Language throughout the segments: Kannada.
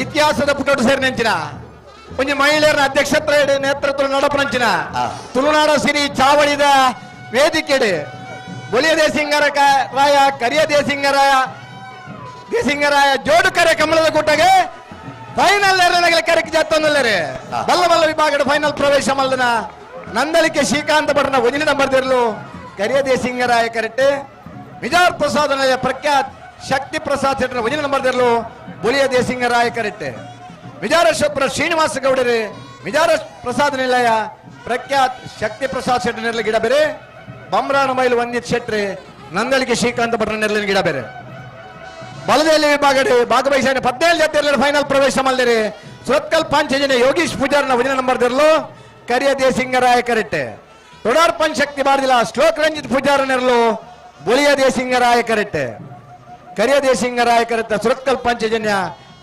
ಇತಿಹಾಸದ ಪುಟೋಟು ಸೇರಿ ನೆಂಚಿನ. ಒಂಜಿ ಮಹಿಳೆಯರ ಅಧ್ಯಕ್ಷತ್ರ ನೇತೃತ್ವ ನಡಪನಂಚಿನ ನಂಚಿನ. ತುಳುನಾಡ ಸಿರಿ ಚಾವಳಿದ ವೇದಿಕೆಡೆ. ಬೊಲಿಯ ದೇಸಿಂಗರ ರಾಯ ಕರಿಯ ದೇಸಿಂಗರಾಯ ದೇಸಿಂಗರಾಯ ಜೋಡು ಕರೆ ಕಮಲದ ಕೂಟಗೆ ಫೈನಲ್ ಎರಡನೇ ಕರೆಕ್ ಜತ್ತೊಂದಲ್ಲರೆ ಆ. ಬಲ್ಲ ಬಲ್ಲ ವಿಭಾಗದ ಫೈನಲ್ ಪ್ರವೇಶ ಮಲ್ಲನ ನಂದಲಿಕೆ ಶ್ರೀಕಾಂತ ಭಟ್ನ ಒಂದಿನ ನಂಬರ್ದಿರಲು. ಕರಿಯ ದೇಸಿಂಗರಾಯ ಕರೆಕ್ಟ್ ವಿಜಾರ್ ಪ್ರಸಾದ್ ಅನ್ನೋ ಪ್ರಖ್ಯಾತ್ ಶಕ್ತಿ ಪ್ರಸಾದ್ ಶೆಟ್ಟರ್ ಒಂದಿನ ನಂಬರ್ ದಿರ್ಲು, ಬುಲಿಯ ದೇಸಿಂಗರಾಯ ರಾಯಕರಿಟ್ಟೆ. ವಿಜಾರೇಶ್ವರ ಶ್ರೀನಿವಾಸ ಗೌಡರೆ ವಿಜಾರ ಪ್ರಸಾದ್ ನಿಲಯ, ಪ್ರಖ್ಯಾತ್ ಶಕ್ತಿ ಪ್ರಸಾದ್ ಶೆಟ್ಟರ್ ನೆರಳು ಗಿಡ ಬೇರೆ, ಬಮ್ರಾಣ ಮೈಲು ವಂದಿತ್ ಶೆಟ್ರಿ ನಂದಳಿಕೆ ಶ್ರೀಕಾಂತ ಭಟ್ರ ನೆರಳಿನ ಗಿಡ ಬೇರೆ. ಬಲದಲ್ಲಿ ವಿಭಾಗಡೆ ಭಾಗವಹಿಸಿ ಹದಿನೇಳು ಜೊತೆ ಫೈನಲ್ ಪ್ರವೇಶ ಮಾಡಿದರೆ ಸುರತ್ಕಲ್ ಪಾಂಚಜನೆ ಯೋಗೀಶ್ ಪೂಜಾರ್ನ ವಜನ ನಂಬರ್ ದಿರ್ಲು, ಕರಿಯ ದೇಸಿಂಗರಾಯ ಕರೆಟ್ಟೆ ತೊಡಾರ್ ಪಂಚಶಕ್ತಿ ಬಾರದಿಲ್ಲ ಶ್ಲೋಕ್ ರಂಜಿತ್ ಪೂಜಾರ ನೆರಲು ಬುಳಿಯ ದೇಸಿಂಗರಾಯ ಕರೆಟ್ಟೆ ಕರಿಯ ದೇಸಿಂಗರಾಯ ಕರೆತ್ತ ಸುರತ್ಕಲ್ ಪಂಚಜನ್ಯ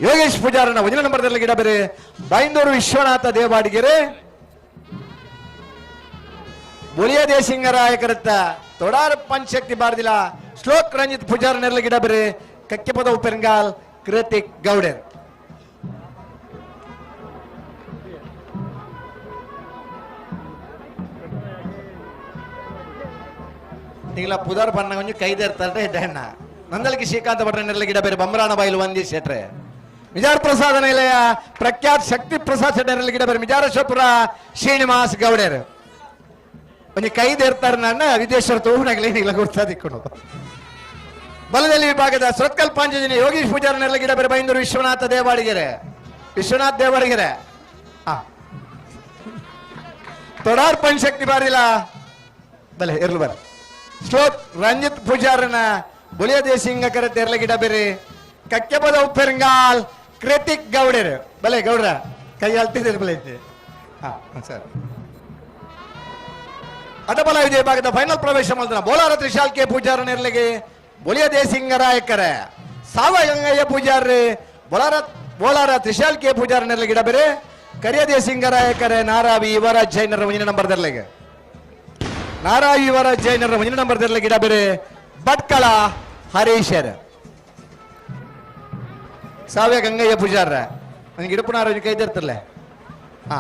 ಯೋಗೇಶ್ ಪೂಜಾರನ ವಜನ ನಂಬರ್ದಲ್ಲಿ ಗಿಡ ಬೇರೆ ಬೈಂದೂರು ವಿಶ್ವನಾಥ ದೇವಾಡಿಗೆರೆ ಬುಳಿಯ ದೇಸಿಂಗರಾಯ ಕರೆತ್ತ ತೊಡಾರ್ ಪಂಚಶಕ್ತಿ ಬಾರದಿಲ್ಲ. ಶ್ಲೋಕ್ ರಂಜಿತ್ ಪೂಜಾರ ನೆರಳು ಗಿಡ ಬೇರೆ ಕಕ್ಕೆಪದ ಉಪೆರಂಗಾಲ್ ಕೃತಿಕ್ ಗೌಡರ್ ಪುದಾರ್ ಬಣ್ಣ ಕೊಂಚ ಕೈದೇರ್ತಾರೆ ಹೆಡ್ಡ ನಂದಲಿಗೆ ಶ್ರೀಕಾಂತ ಭಟ್ರ ನೆರಳು ಗಿಡ ಬೇರೆ ಬಮ್ರಾಣ ಬಾಯಿಲು ಒಂದಿ ಶೆಟ್ರೆ ವಿಜಾರ ಪ್ರಸಾದ ನಿಲಯ, ಪ್ರಖ್ಯಾತ ಶಕ್ತಿ ಪ್ರಸಾದ್ ಶೆಟ್ಟರಲ್ಲಿ ಗಿಡ ಬೇರೆ ಮಿಜಾರೇಶ್ವರಪುರ ಶ್ರೀನಿವಾಸ್ ಗೌಡರು. ಒಂದು ಕೈದೇರ್ತಾರೆ ನನ್ನ ವಿದೇಶ್ವರ ತೋಹನಾಗಲಿ ಇಲ್ಲ ಗುರ್ತಾದಿಕ್ಕೊಂಡು ಬಲದಲ್ಲಿ ವಿಭಾಗದ ಸೃತ್ಕಲ್ ಯೋಗೀಶ್ ಪೂಜಾರ ನೆರಳು ಗಿಡ ಬೇರೆ ಬೈಂದೂರು ವಿಶ್ವನಾಥ ದೇವಾಡಿಗೆರೆ ವಿಶ್ವನಾಥ್ ದೇವಾಡಿಗೆರೆ ಹಾ ತೊಡಾರ್ ಪಂಚಶಕ್ತಿ ಬಾರಿಲ್ಲ ಬಲೆ, ಇರ್ಲು ಬರ. ಶ್ಲೋಕ್ ರಂಜಿತ್ ಪೂಜಾರನ ಬುಲಿಯ ದೇಶಿಂಗ ಕರೆ ತೆರಳ ಗಿಡ ಬೇರೆ. ಕಕ್ಕೆಬದ ಉಪ್ಪೆರಂಗಾಲ್ ಕೃತಿಕ್ ಗೌಡರ್. ಬಲೆ ಗೌಡ್ರ ಕೈ ಅಲ್ತಿದ್ದೀರಿ ಬಲೆ ಹಾ ಸರ್ ಅಟಬಲ ವಿಜಯ ಭಾಗದ ಫೈನಲ್ ಪ್ರವೇಶ ಮಾಡಿದ ಬೋಲಾರ ತ್ರಿಶಾಲ್ ಕೆ ಪೂಜಾರ ನೆರಳಿಗೆ ಬೊಲಿಯ ದೇಸಿಂಗರಾಯಕರ ಸಾವ ಗಂಗಯ್ಯ ಪೂಜಾರ್ರಿ, ಬೋಲಾರ ಬೋಲಾರ ತ್ರಿಶಾಲ್ ಕೆ ಪೂಜಾರ ನೆರಳಿಗೆ ಗಿಡ ಬೇರೆ. ಕರಿಯ ದೇಸಿಂಗರಾಯಕರ ನಾರಾವಿ ಯುವರಾಜ್ ಜೈನರ ಮುಂದಿನ ನಂಬರ್ ತೆರಲಿಗೆ. ನಾರಾವಿ ಯುವರಾಜ್ ಜೈನರ ಮುಂದಿನ ನಂಬರ್ ದರ್ಲೆಗೆ ಗಿಡ ಬೇರೆ. ಭಟ್ಕಳ ಹರೀಶರ್. ಸಾವ್ಯ ಗಂಗಯ್ಯ ಪೂಜಾರ ನನಗೆ ಕೈ ಕೈದಿರ್ತಲ್ಲ ಹಾ.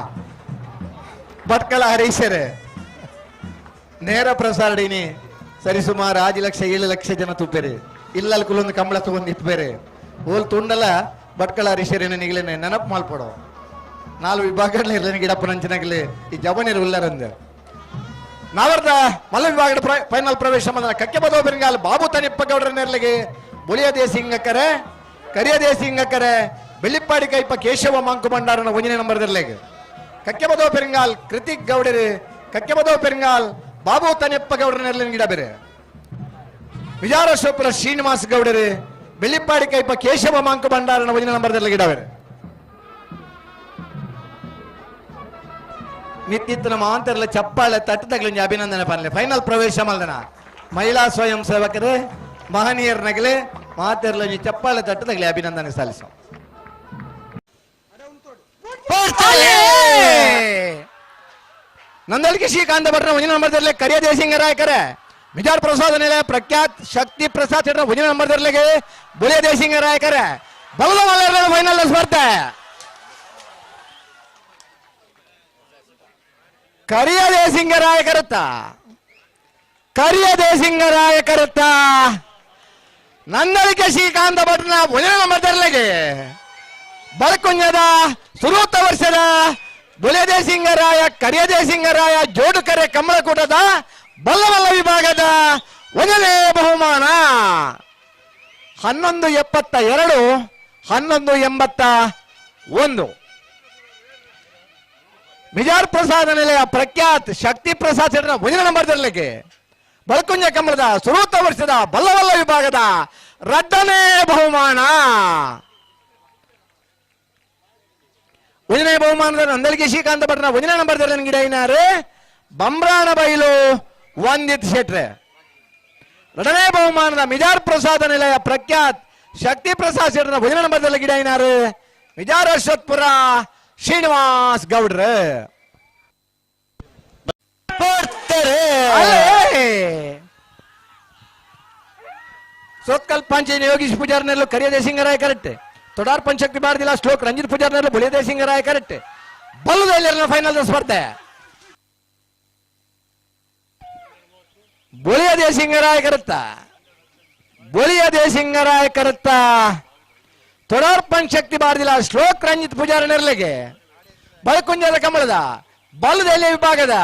ಭಟ್ಕಳ ಹರೀಶರ್. ನೇರ ಸರಿ ಸರಿಸುಮಾರು ಆರು ಲಕ್ಷ ಏಳು ಲಕ್ಷ ಜನ ತುಪ್ಪೇರಿ. ಇಲ್ಲಲ್ಲಿ ಕುಲೊಂದು ಕಂಬಳ ತಗೊಂಡು ಇಪ್ಪೇರಿ ಓಲ್ ತುಂಡಲ ಭಟ್ಕಳ ಹರೀಶರ್ ನಿಗಲೇನೆ ನೆನಪು ಮಾಲ್ಪಡೋ ನಾಲ್ಕು ವಿಭಾಗಗಳ ಇರಲಿ ಗಿಡಪ್ಪ ನಂಚಿನಾಗಲಿ ಈ ಜವನಿರು ಉಲ್ಲರಂದ. ನಾವರ್ದ ಮಲ್ಲ ವಿಭಾಗದ ಫೈನಲ್ ಪ್ರವೇಶ ಮಾಡಿದ ಕಕ್ಕೆ ಬದೋ ಬೆಂಗಾಲ್ ಬಾಬು ತನಿಪ್ಪ ಗೌಡರ ನೆರಳಿಗೆ ಬುಳಿಯ ದೇಸಿಂಗಕ್ಕರೆ ಕರಿಯ ದೇಸಿಂಗಕ್ಕರೆ ಬೆಳ್ಳಿಪ್ಪಾಡಿ ಕೈಪ ಕೇಶವ ಮಾಂಕು ಭಂಡಾರನ ಒಂಜನೇ ನಂಬರ್ ದರ್ಲೆಗೆ ಕಕ್ಕೆ ಬದೋ ಪೆರಿಂಗಾಲ್ ಕೃತಿಕ್ ಗೌಡರು ಕಕ್ಕೆ ಬದೋ ಪೆರಿಂಗಾಲ್ ಬಾಬು ತನಿಪ್ಪ ಗೌಡರ ನೆರಳಿನ ಗಿಡ ಬೇರೆ ವಿಜಾರಶೋಪುರ ಶ್ರೀನಿವಾಸ್ ಗೌಡರು ಬೆಳ್ಳಿಪ್ಪಾಡಿ ಕೈಪ ಕೇಶವ ಮಾಂಕು ಭಂಡಾರನ ಒಂಜನೇ ನಂಬರ್ ದರ್ಲೆ ಗಿಡ ಬೇರೆ ಮಾಂತರ್ಲ ಚಪ್ಪಾಳೆ ತಟ್ಟು ತಗಲಿಂಜ ಅಭಿನಂದನೆ ಪನ್ಲೆ ಫೈನಲ್ ಪ್ರವೇಶ ಮಲ್ದನ. ಮಹಿಳಾ ಸ್ವಯಂ ಸೇವಕರು, ಮಹನೀಯರ ನಗಲೆ ಮಾತೆರ್ಲ ಚಪ್ಪಾಳೆ ತಟ್ಟು ತಗಲಿ ಅಭಿನಂದನೆ ಸಲ್ಲಿಸೋ. ನಂದಳಿಕೆ ಶ್ರೀಕಾಂತ ಭಟ್ರ ಒಂದಿನ ನಂಬರ್ದಲ್ಲೇ ಕರಿಯ ದೇಸಿಂಗರಾಯಕರೆ ವಿಜಾರ್ ಪ್ರಸಾದ ನಿಲಯ ಪ್ರಖ್ಯಾತ್ ಶಕ್ತಿ ಪ್ರಸಾದ್ ಶೆಟ್ಟರ ಒಂದಿನ ನಂಬರ್ದಲ್ಲಿಗೆ ಬುಲಿಯ ದೇಸಿಂಗರಾಯಕರೆ ಬಲ್ಲ ಮಲ್ಲರ ಫೈನಲ್ ಸ್ಪರ್ಧೆ. ಕರಿಯ ದೇಸಿಂಗರಾಯ ಕರುತ್ತ ಕರಿಯ ದೇಸಿಂಗರಾಯ ಕರುತ್ತ ನಂದಳಿಕೆ ಶ್ರೀಕಾಂತ ಭಟ್ನ ಒಂದಿನ ನಂಬರ್ದಲ್ಲಿಗೆ ಬಳಕುಂಜದ ಸುರೂತ ವರ್ಷದ ಸಿಂಗರಾಯ ಜೋಡು ಕರೆ ಕಮಲಕೂಟದ ಬಲ್ಲವಲ್ಲ ವಿಭಾಗದ ಒಂದನೇ ಬಹುಮಾನ. ಹನ್ನೊಂದು ಎಪ್ಪತ್ತ ಎರಡು, ಹನ್ನೊಂದು ಎಂಬತ್ತ ಒಂದು. ಮಿಜಾರ್ ಪ್ರಸಾದ ನಿಲಯ ಪ್ರಖ್ಯಾತ್ ಶಕ್ತಿ ಪ್ರಸಾದ್ ಶೆಟ್ಟರ ಮುಂದಿನ ನಂಬರ್ ತರಲಿಕ್ಕೆ. ಬಳಕುಂಜ ಕಮಲದ ಸುರೂತ ವರ್ಷದ ಬಲ್ಲವಲ್ಲ ವಿಭಾಗದ ರಡ್ಡನೇ ಬಹುಮಾನ. ಒಂದನೇ ಬಹುಮಾನದ ನಂದಲಿಗೆ ಶ್ರೀಕಾಂತ ಭಟ್ರ ಒಂದನೇ ನಂಬರ್ ತರಲಿ ಗಿಡ ಏನಾರು ಬಂಬ್ರಾಣ ಬೈಲು ವಂದಿತ್ ಶೆಟ್ರೆ. ಎರಡನೇ ಬಹುಮಾನದ ಮಿಜಾರ್ ಪ್ರಸಾದ ನಿಲಯ ಪ್ರಖ್ಯಾತ್ ಶಕ್ತಿ ಪ್ರಸಾದ್ ಶೆಟ್ಟರ ಒಂದನೇ ನಂಬರ್ ಗಿಡ ಏನಾರು ಮಿಜಾರ್ ಅಶ್ವತ್ಪುರ ಶ್ರೀನಿವಾಸ್ ಗೌಡ್ರ. ಸೋತ್ಕಲ್ ಪಾಂಚೇನಿ ಯೋಗೀಶ್ ಪೂಜಾರ್ನಲ್ಲೂ ಕರಿಯ ಸಿಂಗರಾಯ ಕರೆಕ್ಟ್. ತೊಡಾರ್ ಪಂಚಕ್ತಿ ಬಾರ್ದಿಲ್ಲ ಶ್ಲೋಕ್ ರಂಜಿತ್ ಪೂಜಾರ್ನಲ್ಲೂ ಬುಳಿಯದೇ ಸಿಂಗರಾಯ ಕರೆಕ್ಟ್. ಬಲ್ಲದಲ್ಲಿ ಫೈನಲ್ ಸ್ಪರ್ಧೆ. ಬುಳಿಯದೇ ಸಿಂಗರಾಯ ಕರುತ್ತ. ಬುಳಿಯದೇ ಸಿಂಗರಾಯ ಕರುತ್ತ. ತೊಡಾರ್ ಶಕ್ತಿ ಬಾರದಿಲ್ಲ, ಶ್ಲೋಕ್ ರಂಜಿತ್ ಪೂಜಾರಿ ನೆರಳಿಗೆ ಬಲಕುಂಜದ ಕಮಲದ ಬಲದಲ್ಲಿ ವಿಭಾಗದ,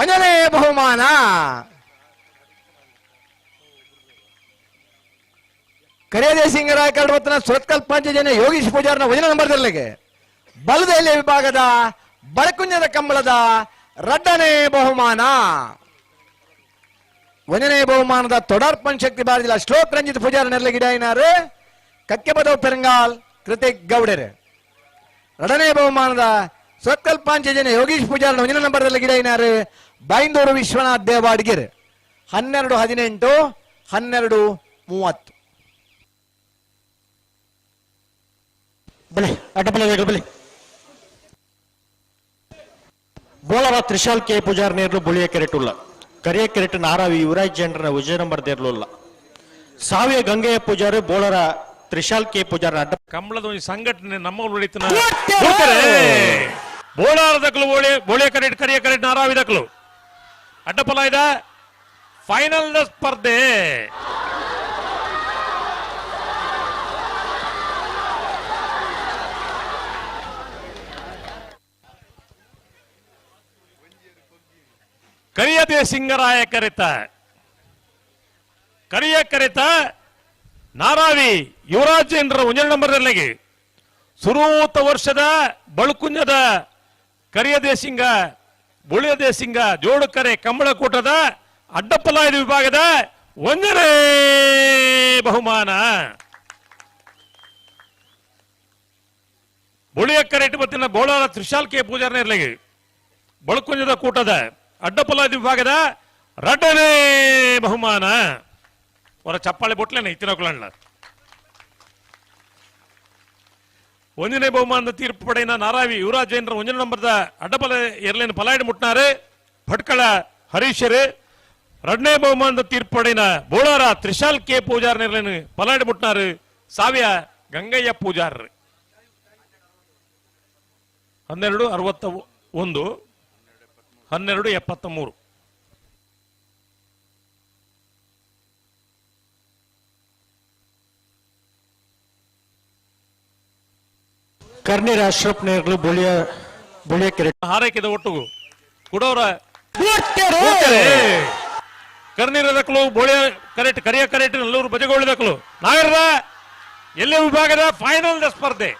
ಒಂದನೇ ಬಹುಮಾನ. ಕರೇದೇ ಸಿಂಗರಾಯ ಮತ್ತು ಸುರತ್ಕಲ್ ಪಂಚಜನ ಯೋಗೀಶ್ ಪೂಜಾರನ ವಜನ ನಂಬರ್ದಲ್ಲಿಗೆ ಬಲದೆಲೆ ವಿಭಾಗದ ಬಳಕುಂಜದ ಕಂಬಳದ ರಡ್ಡನೇ ಬಹುಮಾನ. ಒಂದನೇ ಬಹುಮಾನದ ತೊಡರ್ ಶಕ್ತಿ ಬಾರದಿಲ್ಲ, ಶ್ಲೋಕ್ ರಂಜಿತ್ ಪೂಜಾರ ನೆರಳಿಗಿಡಾಯಿನಾರು ಕಕ್ಕೆ ಬದವ್ ಪೆರಂಗಾಲ್ ಕೃತಿಕ್ ಗೌಡರ್. ಎರಡನೇ ಬಹುಮಾನದ ಸುರತ್ಕಲ್ ಪಾಂಚಜನ ಯೋಗೀಶ್ ಪೂಜಾರನ ಒಂದನೇ ನಂಬರ್ದಲ್ಲಿ ಗಿಡಾಯಿನಾರು ಬೈಂದೂರು ವಿಶ್ವನಾಥ್ ದೇವಾಡ್ಗಿರ್. ಹನ್ನೆರಡು ಹದಿನೆಂಟು, ಹನ್ನೆರಡು ಮೂವತ್ತು. ಬಲೆ ಬೋಳರ ತ್ರಿಶಾಲ್ ಕೆ ಪೂಜಾರ್ ನೇರ್ಲು ಬುಳಿಯ ಕೆರೆಟುಲ್ಲ ಕರಿಯ ಕೆರೆಟ್ ನಾರಾವಿ ಯುವರಾಜ್ ಜನರ ವಿಜಯ ನಂಬರ್ ದೇರ್ಲುಲ್ಲ ಸಾವಿಯ ಗಂಗೆಯ ಪೂಜಾರಿ ಬೋಳರ ತ್ರಿಶಾಲ್ ಕೆ ಪೂಜಾರ ಅಡ್ಡ ಕಂಬಳದ ಒಂದು ಸಂಘಟನೆ ನಮ್ಮ ಉಳಿತನ! ಬೋಳಾರದಕ್ಕಲು ಬೋಳೆ ಬೋಳೆ ಕರೆಟ್ ಕರಿಯ ಕರೆಟ್ ನಾರಾವಿದಕ್ಕಲು ಅಡ್ಡಪಲ ಇದ. ಫೈನಲ್ ಸ್ಪರ್ಧೆ. ಕರಿಯದೆ ಸಿಂಗರಾಯ ಕರೆತ. ಕರಿಯ ಕರೆತ. ನಾರಾವಿ ಯುವರಾಜೇಂದ್ರ ನಂಬರ್ ನಂಬರ್ನಲ್ಲಿಗೆ. ಸುರೂತ ವರ್ಷದ ಬಳುಕುಂಜದ ಕರಿಯ ಸಿಂಗ ಬುಳಿಯ ಸಿಂಗ, ಜೋಡುಕರೆ ಕಂಬಳಕೂಟದ ಅಡ್ಡಪ್ಪಲಾಯದ ವಿಭಾಗದ ಒಂದನೇ ಬಹುಮಾನ. ಬುಳಿಯಕ್ಕರೆ ಇಟ್ಟುಬತ್ತಿನ ಬತ್ತಿನ ಬೋಳಾರ ತ್ರಿಶಾಲ್ ಕೆ ಪೂಜಾರನೇ ಇರಲಿಗೆ ಬಳುಕುಂಜದ ಕೂಟದ ಅಡ್ಡಪ್ಪಲಾಯದ ವಿಭಾಗದ ರಡ್ಡನೇ ಬಹುಮಾನ. ಹೊರ ಚಪ್ಪಾಳೆ ಬೊಟ್ಲೇನೆ ಇತ್ತಿನಕೊಳ್ಳ ಒಂದನೇ ಬಹುಮಾನದ ತೀರ್ಪು ಪಡೆಯಿನ ನಾರಾವಿ ಯುವರಾಜ್ ಜೈನರ ಒಂದನೇ ನಂಬರ್ದ ಅಡ್ಡಬಲ ಎರಲೇನು ಪಲಾಯಡ್ ಮುಟ್ನಾರು. ಭಟ್ಕಳ ಹರೀಶರು, ಎರಡನೇ ಬಹುಮಾನದ ತೀರ್ಪು ಪಡೆಯಿನ ಬೋಳಾರ ತ್ರಿಶಾಲ್ ಕೆ ಪೂಜಾರ್ ನೆರಲಿನ ಪಲಾಯಡ್ ಮುಟ್ನಾರು ಸಾವಿಯ ಗಂಗಯ್ಯ ಪೂಜಾರ್ ಹನ್ನೆರಡು ಅರವತ್ತ ಒಂದು, ಹನ್ನೆರಡು ಎಪ್ಪತ್ತ ಮೂರು ಕರ್ನೀರ ಅಶ್ರಫ್ ನೇರ್ಗಳು ಬುಳಿಯ ಬುಳಿಯ ಕೆರೆಟ್ ಹಾರೈಕೆದ ಒಟ್ಟುಗು. ಕುಡೋರ ಕರ್ನೀರದಕ್ಕಲು ಬೋಳಿಯ ಕರೆಕ್ಟ್ ಕರಿಯ ಕರೆಕ್ಟ್ ನಲ್ಲೂರು ಬಜಗೋಳಿದಕ್ಕಲು ನಾಗರದ ಎಲ್ಲೇ ವಿಭಾಗದ ಫೈನಲ್ ಸ್ಪರ್ಧೆ?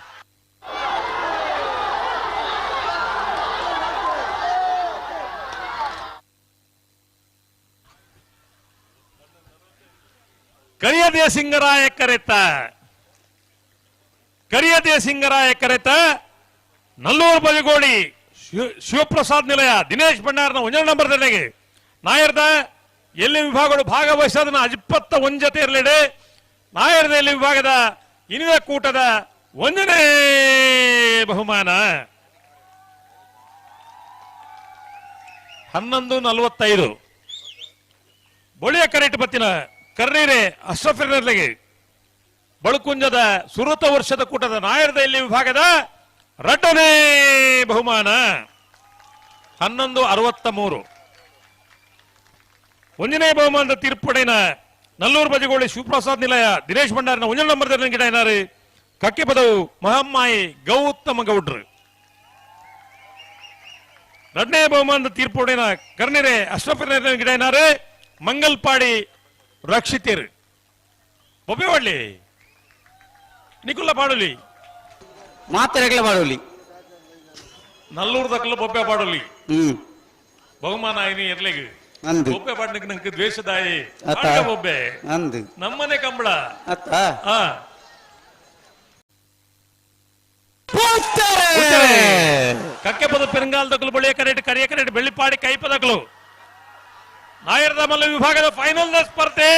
ಕರಿಯದೇ ಸಿಂಗರಾಯ ಕರೆತ. ಕರಿಯದೇ ಸಿಂಗರಾಯ ಕರೆತ, ನಲ್ಲೂರು ಬಜಗೋಳಿ ಶಿವ- ಶಿವಪ್ರಸಾದ್ ನಿಲಯ, ದಿನೇಶ್ ಬಣ್ಣಾರ್ನ ಒಂಜನ ನಂಬರ್ ತಲೆಗೆ ನಾಯರ್ದ, ಎಲ್ಲಿ ವಿಭಾಗಗಳು ಭಾಗವಹಿಸೋದನ್ನ ಇಪ್ಪತ್ತ ಒಂಜತೆ ಜೊತೆ ಇರಲಿಡೆ. ನಾಯರ್ದ ಎಲ್ಲಿ ವಿಭಾಗದ, ಇನಿದ ಕೂಟದ ಒಂದನೇ ಬಹುಮಾನ. ಹನ್ನೊಂದು ನಲವತ್ತೈದು. ಬೊಳಿಯ ಕರೆಟ್ ಬತ್ತಿನ ಕರ್ನೀರೆ ಅಶ್ರಫಿರ್ನರ್ಲೆಗೆ ಬಳುಕುಂಜದ ಸುರತ ವರ್ಷದ ಕೂಟದ ನಾಯರದ ಇಲ್ಲಿ ವಿಭಾಗದ ರಡ್ಡನೇ ಬಹುಮಾನ. ಹನ್ನೊಂದು ಅರವತ್ತ ಮೂರು. ಒಂದನೇ ಬಹುಮಾನದ ತೀರ್ಪುಡೆನ ನಲ್ಲೂರು ಬಜಗೋಳಿ ಶಿವಪ್ರಸಾದ್ ನಿಲಯ, ದಿನೇಶ್ ಭಂಡಾರಿನ ಒಂಜನ ನಂಬರ್ ಗಿಡ ಏನಾರು? ಕಕ್ಕೆ ಪದವು ಮಹಮ್ಮಾಯಿ ಗೌತಮ ಗೌಡ್ರು. ಎರಡನೇ ಬಹುಮಾನದ ತೀರ್ಪುಡೆನ ಕರ್ನೆರೆ ಅಶ್ರಫಿನ ಗಿಡ ಏನಾರು? ಮಂಗಲ್ಪಾಡಿ ರಕ್ಷಿತೇರು. ಒಳ್ಳಿ ನಿಕುಲ್ಲ ಪಾಡಲಿ ಮಾತ್ರೆಗಳ ಮಾಡೋಲಿ ನಲ್ಲೂರು ದಕ್ಕಲು ಬೊಬ್ಬೆ ಪಾಡಲಿ ಹ್ಮ್ ಬಹುಮಾನ ಐನಿ ಇರ್ಲಿಗೆ ಅಂದು ಬೊಬ್ಬೆ ಪಾಡ್ನಕ್ಕೆ ನಂಗೆ ದ್ವೇಷದಾಯಿ ಅತ್ತ ಪಾಡ್ಕ ಬೊಬ್ಬೆ ಅಂದು ನಮ್ಮನೆ ಕಂಬಳ ಅತ್ತ ಆ ಕಕ್ಕೆ ಪದ ಪೆರಂಗಾಲದಕ್ಕಲು ಬಳಿಯ ಕರೆಟ್ ಕರಿಯ ಕರೆಟ್ ಬೆಳ್ಳಿಪಾಡಿ ಕೈ ಪದಕಲು ನಾಯರದ ಮಲ್ಲ ವಿಭಾಗದ ಫೈನಲ್ ಸ್ಪರ್ಧೆ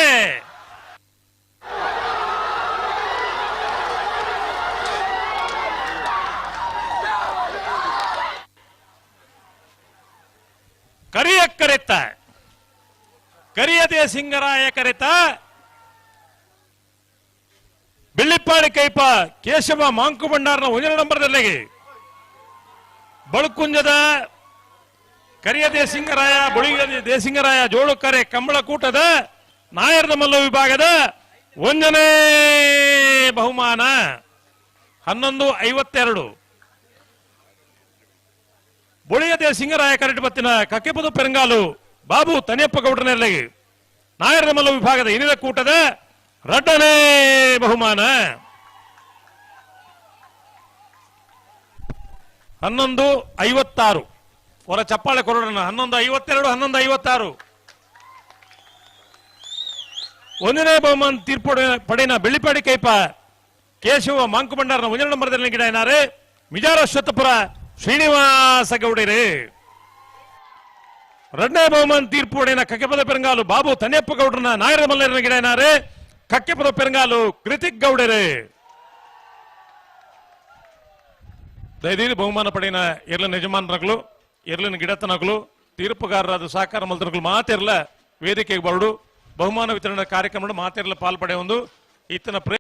ಕರಿಯ ಕರೆತ. ಕರಿಯದೇ ಸಿಂಗರಾಯ ಕರೆತ. ಬೆಳ್ಳಿಪ್ಪ ಬೆಳ್ಳಿಪಾಡಿ ಕೈಪ ಕೇಶವ ಮಾಂಕು ಭಂಡಾರನ ಒಂದನೇ ನಂಬರ್ದಲ್ಲಿ ಬಳುಕುಂಜದ ಕರಿಯ ದೇಸಿಂಗರಾಯ ಜೋಳು ದೇಸಿಂಗರಾಯ ಜೋಳುಕರೆ ಕಂಬಳಕೂಟದ ನಾಯರದ ಮಲ್ಲ ವಿಭಾಗದ ಒಂದನೇ ಬಹುಮಾನ. ಹನ್ನೊಂದು ಐವತ್ತೆರಡು. ಬುಳಿಯ ಸಿಂಗರಾಯ ಕರೆಟ್ ಬತ್ತಿನ ಕಕ್ಕೆಪದು ಪೆರಂಗಾಲು ಬಾಬು ತನಿಯಪ್ಪ ಗೌಡನೆಲ್ಲಿಗೆ ನಾಯರದ ಮಲ್ಲ ವಿಭಾಗದ ಇನಿದ ಕೂಟದ ರಡ್ಡನೇ ಬಹುಮಾನ. ಹನ್ನೊಂದು ಐವತ್ತಾರು. ಹೊರ ಚಪ್ಪಾಳೆ ಕೊರೋಣ ಹನ್ನೊಂದು ಐವತ್ತೆರಡು, ಹನ್ನೊಂದು ಐವತ್ತಾರು. ಒಂದನೇ ಬಹುಮಾನ ತೀರ್ಪು ಪಡೆಯ ಬೆಳ್ಳಿಪಾಡಿ ಕೈಪ ಕೇಶವ ಮಾಂಕು ಭಂಡಾರನ ಒಂದನೇ ಮರದಲ್ಲಿ ಗಿಡ ಏನಾರೆ? ಮಿಜಾರ ಶ್ವತ್ತಪುರ ಶ್ರೀನಿವಾಸ ಗೌಡರೇ ಎರಡನೇ ಬಹುಮಾನ ತೀರ್ಪು ಪಡೆಯಿನ ಕಕ್ಕೆಪದ ಪೆರಂಗಾಲು ಬಾಬು ತನ್ಯಪ್ಪ ಗೌಡ್ರನ ನಾಯರ ಮಲ್ಲರನ ಗಿಡ ಏನಾರೆ ಕಕ್ಕೆಪದ ಪೆರಂಗಾಲು ಕೃತಿಕ್ ಗೌಡರೇ ದಯದೀರಿ ಬಹುಮಾನ ಪಡೆಯಿನ ಇರ್ಲಿನ ಯಜಮಾನರಗಳು ಇರ್ಲಿನ ಗಿಡತನಗಳು ತೀರ್ಪುಗಾರರಾದ ಸಹಕಾರ ಮಲ್ತನಗಳು ಮಾತಿರಲ ವೇದಿಕೆಗೆ ಬರಡು ಬಹುಮಾನ ವಿತರಣಾ ಕಾರ್ಯಕ್ರಮ ಮಾತಿರಲ ಪಾಲ್ಪಡೆ ಒಂದು ಈತನ ಪ್ರೇ